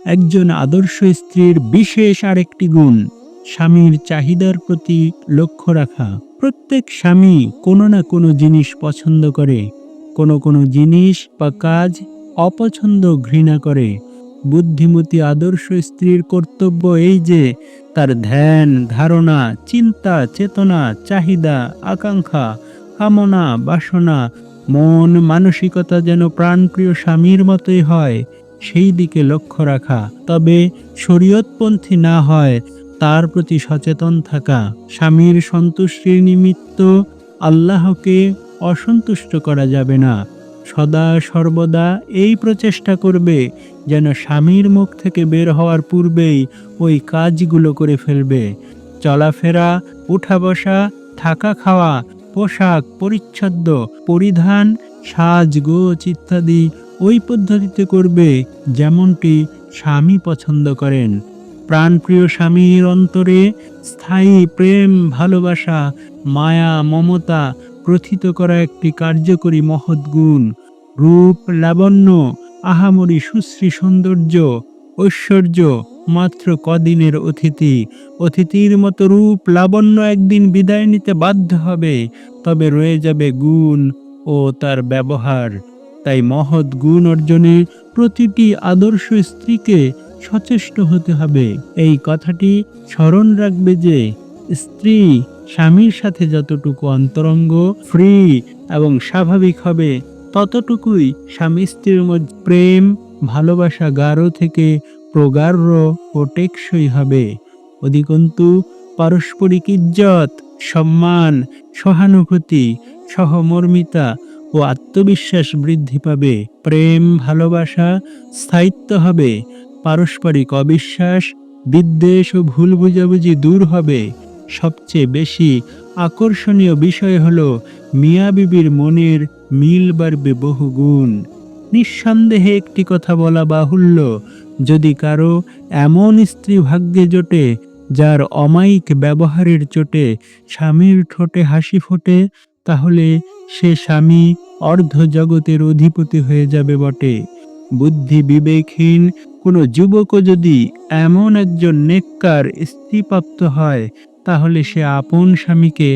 একজন আদর্শ স্ত্রীর বিশেষ আরেকটি গুণ, স্বামীর চাহিদার প্রতি লক্ষ্য রাখা। প্রত্যেক স্বামী কোনো না কোনো জিনিস পছন্দ করে, কোনো কোনো জিনিস বা কাজ অপছন্দ ঘৃণা করে। বুদ্ধিমতী আদর্শ স্ত্রীর কর্তব্য এই যে, তার ধ্যান, ধারণা, চিন্তা, চেতনা, চাহিদা, আকাঙ্ক্ষা, কামনা, বাসনা, মন, মানসিকতা যেন প্রাণপ্রিয় স্বামীর মতোই হয়। সেই দিকে লক্ষ্য রাখা, তবে শরীয়তপন্থী না হয় তার প্রতি সচেতন থাকা। স্বামীর সন্তুষ্টির নিমিত্ত আল্লাহকে অসন্তুষ্ট করা যাবে না। সদা সর্বদা এই প্রচেষ্টা করবে যেন স্বামীর মুখ থেকে বের হওয়ার পূর্বেই ওই কাজগুলো করে ফেলবে। চলাফেরা উঠা বসা থাকা খাওয়া, পোশাক, পরিচ্ছদ, পরিধান, সাজগোজ ইত্যাদি ওই পদ্ধতিতে করবে যেমনটি স্বামী পছন্দ করেন। প্রাণপ্রিয় স্বামীর অন্তরে স্থায়ী প্রেম, ভালোবাসা, মায়া, মমতা প্রথিত করা একটি কার্যকরী মহৎ গুণ। রূপ, লাবণ্য, আহামরি, সুশ্রী সৌন্দর্য, ঐশ্বর্য মাত্র কদিনের অতিথি। অতিথির মতো রূপ, লাবণ্য একদিন বিদায় নিতে বাধ্য হবে, তবে রয়ে যাবে গুণ ও তার ব্যবহার। তাই মহৎ গুণ অর্জনে প্রতিটি আদর্শ স্ত্রীকে সচেষ্ট হতে হবে। এই কথাটি স্মরণ রাখবে যে, স্ত্রী স্বামীর সাথে যতটুকু অন্তরঙ্গ, ফ্রি এবং স্বাভাবিক হবে, ততটুকুই স্বামী স্ত্রীর মধ্যে প্রেম, ভালোবাসা গাঢ় থেকে প্রগাঢ় ও টেকসই হবে। অধিকন্তু, পারস্পরিক ইজ্জত, সম্মান, সহানুভূতি, সহমর্মিতা ও আত্মবিশ্বাস বৃদ্ধি পাবে, প্রেম, ভালোবাসা, স্থায়িত্ব হবে, পারস্পরিক অবিশ্বাস, বিদ্বেষ ও ভুল বুঝাবুঝি দূর হবে। সবচেয়ে বেশি আকর্ষণীয় বিষয় হল মিয়া বিবির মনের মিল বাড়বে বহুগুণ নিঃসন্দেহে একটি কথা বলা বাহুল্য, যদি কারও এমন স্ত্রী ভাগ্যে জোটে, যার অমায়িক ব্যবহারের চোটে স্বামীর ঠোঁটে হাসি ফোটে, তাহলে সে স্বামী অর্ধ জগতের অধিপতি হয়ে যাবে বটে। বুদ্ধি বিবেকহীন কোনো যুবকও যদি এমন একজন নেককার স্ত্রীপ্রাপ্ত হয়, তাহলে সে আপন স্বামীকে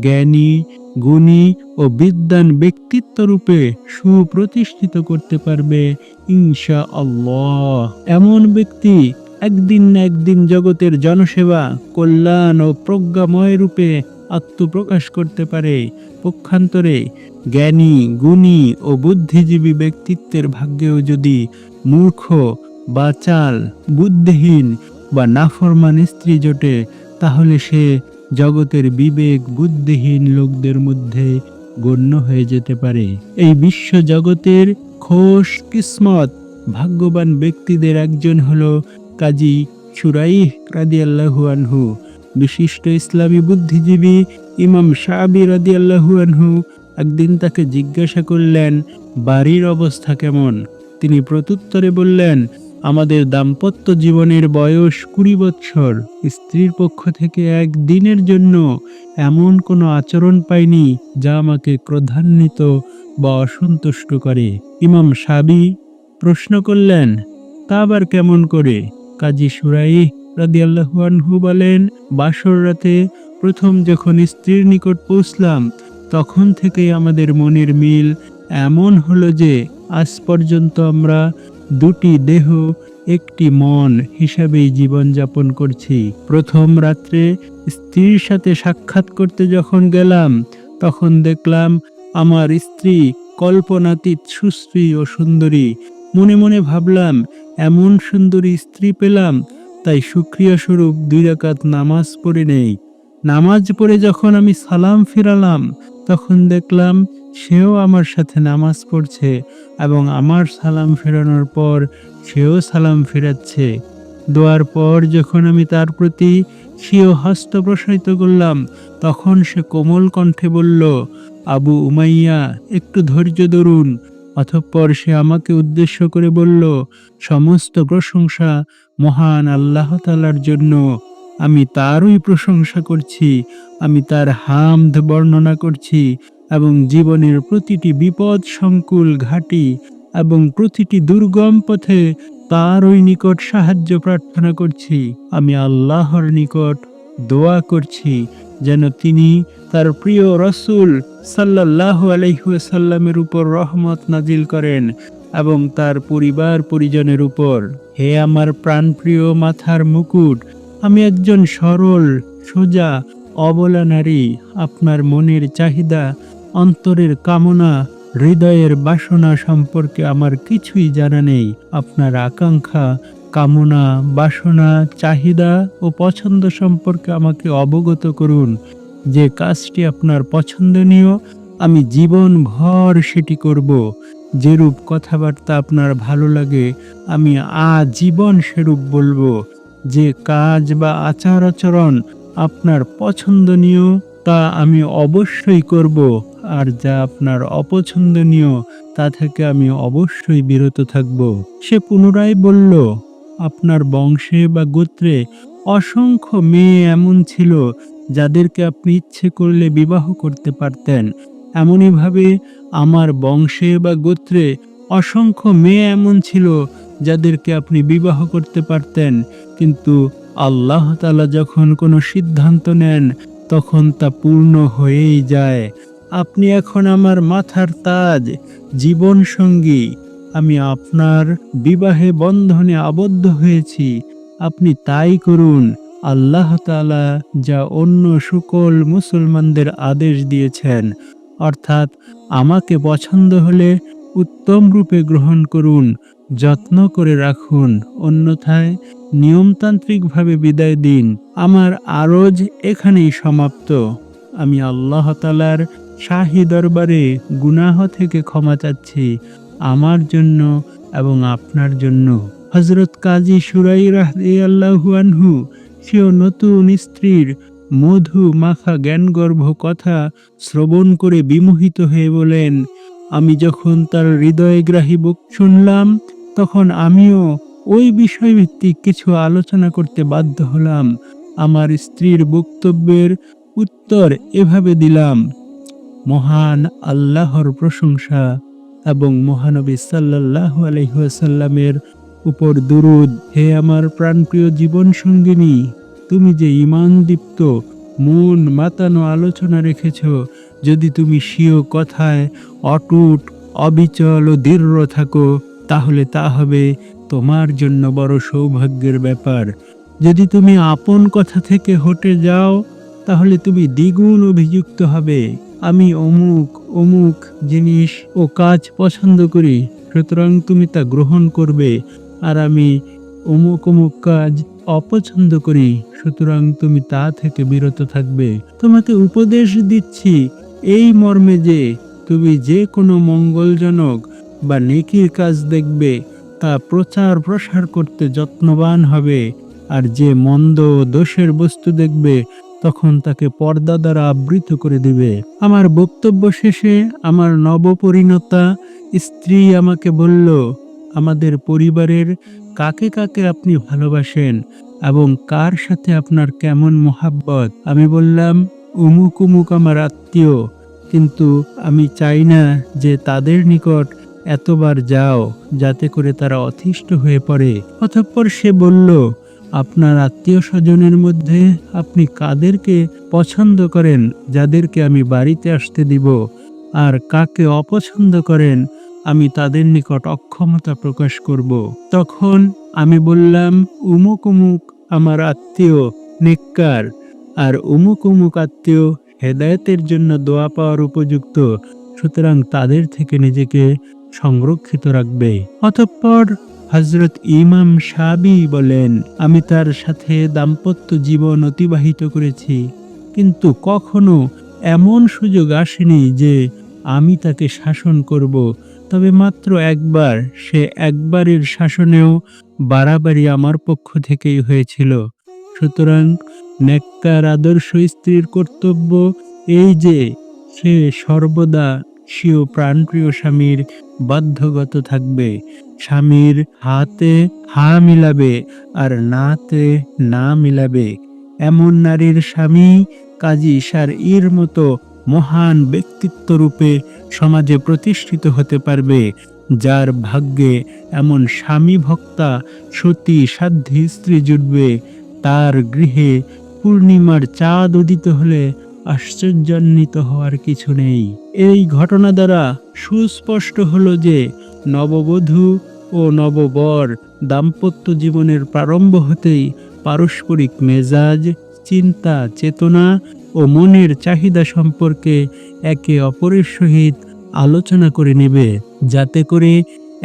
জ্ঞানী, গুণী ও বিদ্বান ব্যক্তিত্ব রূপে সুপ্রতিষ্ঠিত করতে পারবে ইনশা আল্লাহ এমন ব্যক্তি একদিন না একদিন জগতের জনসেবা, কল্যাণ ও প্রজ্ঞাময় রূপে আত্মপ্রকাশ করতে পারে। পক্ষান্তরে জ্ঞানী, গুণী ও বুদ্ধিজীবী ব্যক্তিত্বের ভাগ্যেও যদি মূর্খ বা চাল, বুদ্ধিহীন বা নাফরমান স্ত্রী জোটে, তাহলে সে জগতের বিবেক বুদ্ধিহীন লোকদের মধ্যে গণ্য হয়ে যেতে পারে। এই বিশ্ব জগতের খোশ, কিসমত, ভাগ্যবান ব্যক্তিদের একজন হলো কাজী সুরাইহ রাদিয়াল্লাহু আনহু। বিশিষ্ট ইসলামী বুদ্ধিজীবী ইমাম শাহাবি রাদিয়াল্লাহু আনহু একদিন তাকে জিজ্ঞাসা করলেন, বাড়ির অবস্থা কেমন? তিনি প্রত্যুত্তরে বললেন, আমাদের দাম্পত্য জীবনের বয়স কুড়ি বৎসর। স্ত্রীর পক্ষ থেকে এক দিনের জন্য এমন কোনো আচরণ পাইনি যা আমাকে ক্রধান্বিত বা অসন্তুষ্ট করে। ইমাম সাবি প্রশ্ন করলেন, তা আবার কেমন করে? কাজী সুরাই রাদিয়াল্লাহু আনহু বলেন, বাসর রাতে প্রথম যখন স্ত্রীর নিকট পৌঁছলাম, তখন থেকেই আমাদের মনের মিল এমন হলো যে, আজ পর্যন্ত আমরা দুটি দেহ, একটি মন হিসাবেই জীবনযাপন করছি। প্রথম রাত্রে স্ত্রীর সাথে সাক্ষাৎ করতে যখন গেলাম, তখন দেখলাম আমার স্ত্রী কল্পনাতীত সুশ্রী ও সুন্দরী। মনে মনে ভাবলাম, এমন সুন্দরী স্ত্রী পেলাম তাই সুক্রিয়া স্বরূপ দুই রাকাত নামাজ পড়ে নেই। নামাজ পড়ে যখন আমি সালাম ফিরালাম, তখন দেখলাম সেও আমার সাথে নামাজ পড়ছে এবং আমার সালাম ফেরানোর পর সেও সালাম ফেরাচ্ছে। দোয়ার পর যখন আমি তার প্রতি সেও হস্ত প্রসারিত করলাম, তখন সে কোমল কণ্ঠে বলল, আবু উমাইয়া, একটু ধৈর্য ধরুন। অতঃপর সে আমাকে উদ্দেশ্য করে বলল, সমস্ত প্রশংসা মহান আল্লাহ তালার জন্য আমি তারই প্রশংসা করছি, আমি তার হামদ বর্ণনা করছি এবং জীবনের প্রতিটি বিপদ সংকুল ঘাটি এবং প্রতিটি দুর্গম পথে তারই নিকট সাহায্য প্রার্থনা করছি। আমি আল্লাহর নিকট দোয়া করছি যেন তিনি তার প্রিয় রসুল সাল্লাহ আলহিসাল্লামের উপর রহমত নাজিল করেন। এবং তার পরিবার পরিজনের উপর। হে আমার প্রাণপ্রিয় মাথার মুকুট, আমি একজন সরল, সোজা, অবলা নারী। আপনার মনের চাহিদা, অন্তরের কামনা, হৃদয়ের বাসনা সম্পর্কে আমার কিছুই জানা নেই। আপনার আকাঙ্ক্ষা, কামনা, বাসনা, চাহিদা ও পছন্দ সম্পর্কে আমাকে অবগত করুন। যে কাজটি আপনার পছন্দনীয়, আমি জীবন ভর সেটি করব। যেরূপ কথাবার্তা আপনার ভালো লাগে, আমি আজীবন সেরূপ বলব। যে কাজ বা আচার আচরণ আপনার পছন্দনীয়, তা আমি অবশ্যই করব। আর যা আপনার অপছন্দনীয়, তা থেকে আমি অবশ্যই বিরত থাকব। সে পুনরায় বলল, আপনার বংশে বা গোত্রে অসংখ্য মেয়ে এমন ছিল, যাদেরকে আপনি ইচ্ছে করলে বিবাহ করতে পারতেন। এমনইভাবে আমার বংশে বা গোত্রে অসংখ্য মেয়ে এমন ছিল যাদেরকে আপনি বিবাহ করতে পারতেন। কিন্তু আল্লাহ তালা যখন কোনো সিদ্ধান্ত নেন, তখন তা পূর্ণ হয়েই যায়। আপনি এখন আমার মাথার তাজ জীবন সঙ্গী আমি আপনার বিবাহে বন্ধনে আবদ্ধ হয়েছি। আপনি তাই করুন। আল্লাহ তালা যা অন্য সকল মুসলমানদের আদেশ দিয়েছেন। অর্থাৎ আমাকে পছন্দ হলে উত্তম রূপে গ্রহণ করুন, যত্ন করে রাখুন, অন্যথায় নিয়মতান্ত্রিকভাবে বিদায় দিন। আমার আরজ এখানেই সমাপ্ত। আমি আল্লাহ তালার শাহী দরবারে গুনাহ থেকে ক্ষমা চাচ্ছি, আমার জন্য এবং আপনার জন্য। হজরত কাজী সুরাই রাহদি আল্লাহু আনহু, সেও নতুন স্ত্রীর মধু মাখা জ্ঞানগর্ভ কথা শ্রবণ করে বিমোহিত হয়ে বলেন, আমি যখন তার হৃদয়গ্রাহী বুক শুনলাম, তখন আমিও ওই বিষয়ভিত্তিক কিছু আলোচনা করতে বাধ্য হলাম। আমার স্ত্রীর বক্তব্যের উত্তর এভাবে দিলাম, মহান আল্লাহর প্রশংসা এবং মহানবী সাল্লাহ আলহিহাসাল্লামের উপর দুরুদ, হে আমার প্রাণপ্রিয় জীবন সঙ্গিনী তুমি যে ইমান দীপ্ত, মন মাতানো আলোচনা রেখেছ, যদি তুমি স্বীয় কথায় অটুট, অবিচল ও দৃঢ় থাকো, তাহলে তা হবে তোমার জন্য বড় সৌভাগ্যের ব্যাপার। যদি তুমি আপন কথা থেকে হটে যাও, তাহলে তুমি দ্বিগুণ অভিযুক্ত হবে। আমি অমুক অমুক জিনিস ও কাজ পছন্দ করি, সুতরাং তুমি তা গ্রহণ করবে, আর আমি অমুক অমুক কাজ অপছন্দ করি। সুতরাং তুমি তা থেকে বিরত থাকবে। তোমাকে উপদেশ দিচ্ছি, এই মর্মে যে তুমি যে কোনো মঙ্গলজনক বা নেকির কাজ দেখবে, তা প্রচার প্রসার করতে যত্নবান হবে। আর যে মন্দ দোষের বস্তু দেখবে, তখন তাকে পর্দা দ্বারা আবৃত করে দিবে। আমার বক্তব্য শেষে আমার নবপরিণতা স্ত্রী আমাকে বলল, আমাদের পরিবারের কাকে কাকে আপনি ভালোবাসেন এবং কার সাথে আপনার কেমন মোহাব্বত? আমি বললাম, উমুক উমুক আমার আত্মীয়, কিন্তু আমি চাই না যে তাদের নিকট এতবার যাও যাতে করে তারা অতিষ্ঠ হয়ে পড়ে। অতঃপর সে বলল, আপনার আত্মীয় স্বজনের মধ্যে আপনি কাদেরকে পছন্দ করেন? যাদেরকে আমি বাড়িতে আসতে দিব। আর কাকে অপছন্দ করেন? আমি তাদের নিকট অক্ষমতা প্রকাশ করব। তখন আমি বললাম, উমুক উমুক আমার আত্মীয় নেককার আর উমুক উমুক আত্মীয় হেদায়তের জন্য দোয়া পাওয়ার উপযুক্ত, সুতরাং তাদের থেকে নিজেকে সংরক্ষিত রাখবে। অতঃপর হজরত ইমাম সাবি বলেন, আমি তার সাথে দাম্পত্য জীবন অতিবাহিত করেছি, কিন্তু কখনো এমন সুযোগ আসেনি যে আমি তাকে শাসন করব তবে মাত্র একবার সে একবারের শাসনেও বাড়াবাড়ি আমার পক্ষ থেকেই হয়েছিল। সুতরাং নেককার আদর্শ স্ত্রীর কর্তব্য এই যে সে সর্বদা স্বীয় প্রাণপ্রিয় স্বামীর বাধ্যগত থাকবে, স্বামীর হাতে হা মিলাবে আর নাতে না মিলাবে, এমন নারীর স্বামী কাজী সার ইর মতো মহান ব্যক্তিত্ব রূপে সমাজে প্রতিষ্ঠিত হতে পারবে, যার ভাগ্যে এমন স্বামী ভক্তা, সতী সাধ্যী স্ত্রী জুটবে, তার গৃহে পূর্ণিমার চাঁদ উদিত হলে আশ্চর্যান্বিত হওয়ার কিছু নেই। এই ঘটনা দ্বারা সুস্পষ্ট হলো যে নববধূ ও নববর দাম্পত্য জীবনের প্রারম্ভ হতেই পারস্পরিক মেজাজ, চিন্তা, চেতনা ও মনের চাহিদা সম্পর্কে একে অপরের সহিত আলোচনা করে নেবে, যাতে করে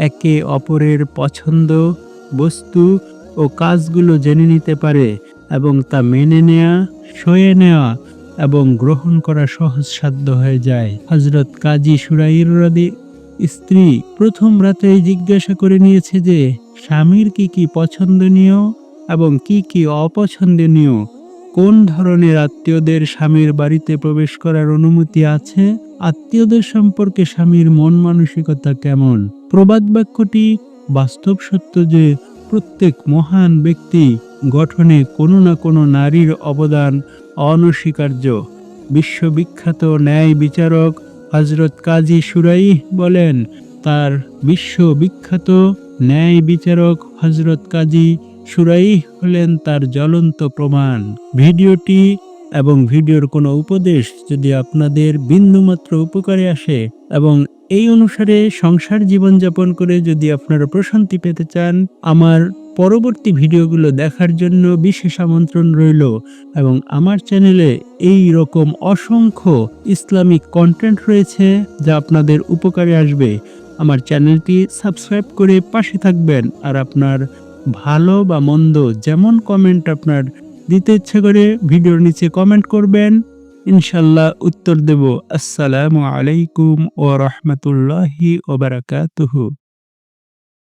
একে অপরের পছন্দ, বস্তু ও কাজগুলো জেনে নিতে পারে এবং তা মেনে নেয়া, সয়ে নেওয়া এবং গ্রহণ করা সহজসাধ্য হয়ে যায়। হজরত কাজী সুরাইর রাদি স্ত্রী প্রথম রাতেই জিজ্ঞাসা করে নিয়েছে যে, স্বামীর কি কি পছন্দনীয় এবং কি কি অপছন্দনীয়? কোন ধরনের আত্মীয়দের স্বামীর বাড়িতে প্রবেশ করার অনুমতি আছে? আত্মীয়দের সম্পর্কে স্বামীর মন মানসিকতা কেমন? প্রবাদ বাক্যটি বাস্তব সত্য যে প্রত্যেক মহান ব্যক্তি গঠনে কোনো না কোনো নারীর অবদান অনস্বীকার্য। বিশ্ববিখ্যাত ন্যায় বিচারক হজরত কাজী সুরাই বলেন, তার বিশ্ববিখ্যাত ন্যায় বিচারক হজরত কাজী সুরাই হলেন তার জ্বলন্ত প্রমাণ। ভিডিওটি এবং ভিডিওর কোনো উপদেশ যদি আপনাদের বিন্দুমাত্র উপকারে আসে এবং এই অনুসারে সংসার জীবনযাপন করে যদি আপনারা প্রশান্তি পেতে চান, আমার পরবর্তী ভিডিওগুলো দেখার জন্য বিশেষ আমন্ত্রণ রইল এবং আমার চ্যানেলে এই রকম অসংখ্য ইসলামিক কন্টেন্ট রয়েছে যা আপনাদের উপকারে আসবে। আমার চ্যানেলটি সাবস্ক্রাইব করে পাশে থাকবেন আর আপনার ভালো বা মন্দ, যেমন কমেন্ট আপনার দিতে ইচ্ছে করে ভিডিওর নিচে কমেন্ট করবেন। ইনশাল্লাহ উত্তর দেব। আসসালামু আলাইকুম ও রহমতুল্লাহি ওবারাকাতুহু